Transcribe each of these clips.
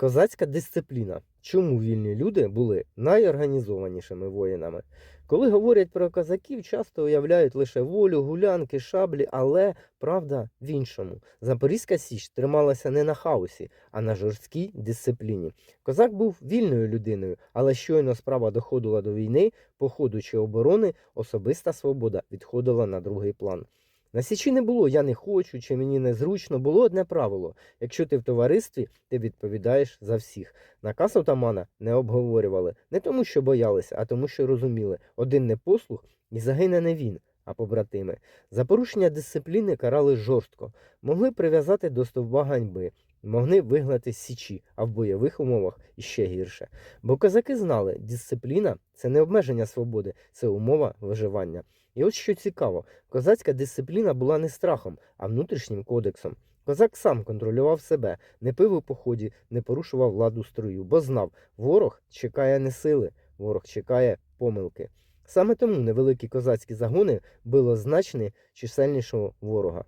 Козацька дисципліна. Чому вільні люди були найорганізованішими воїнами? Коли говорять про козаків, часто уявляють лише волю, гулянки, шаблі, але правда в іншому. Запорізька Січ трималася не на хаосі, а на жорсткій дисципліні. Козак був вільною людиною, але щойно справа доходила до війни, походу чи оборони, особиста свобода відходила на другий план. На Січі не було я не хочу чи мені незручно, було одне правило. Якщо ти в товаристві, ти відповідаєш за всіх. Наказ отамана не обговорювали не тому, що боялися, а тому, що розуміли, один непослух і загине не він, а побратими. За порушення дисципліни карали жорстко, могли прив'язати до стовба ганьби, могли вигнати з січі, а в бойових умовах іще гірше. Бо козаки знали, дисципліна це не обмеження свободи, це умова виживання. І ось що цікаво, козацька дисципліна була не страхом, а внутрішнім кодексом. Козак сам контролював себе, не пив у поході, не порушував ладу строю, бо знав, ворог чекає не сили, ворог чекає помилки. Саме тому невеликі козацькі загони били значні чисельнішого ворога.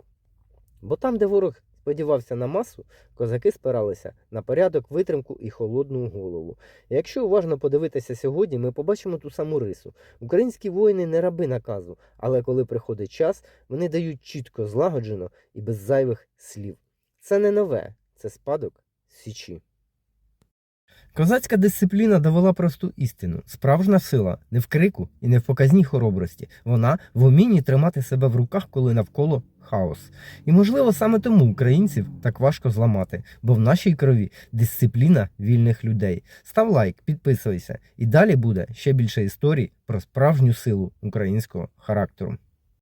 Бо там, де ворог сподівався на масу, козаки спиралися на порядок, витримку і холодну голову. Якщо уважно подивитися сьогодні, ми побачимо ту саму рису. Українські воїни не раби наказу, але коли приходить час, вони дають чітко, злагоджено і без зайвих слів. Це не нове, це спадок січі. Козацька дисципліна довела просту істину. Справжня сила не в крику і не в показній хоробрості. Вона в умінні тримати себе в руках, коли навколо хаос. І можливо саме тому українців так важко зламати, бо в нашій крові дисципліна вільних людей. Став лайк, підписуйся, і далі буде ще більше історій про справжню силу українського характеру.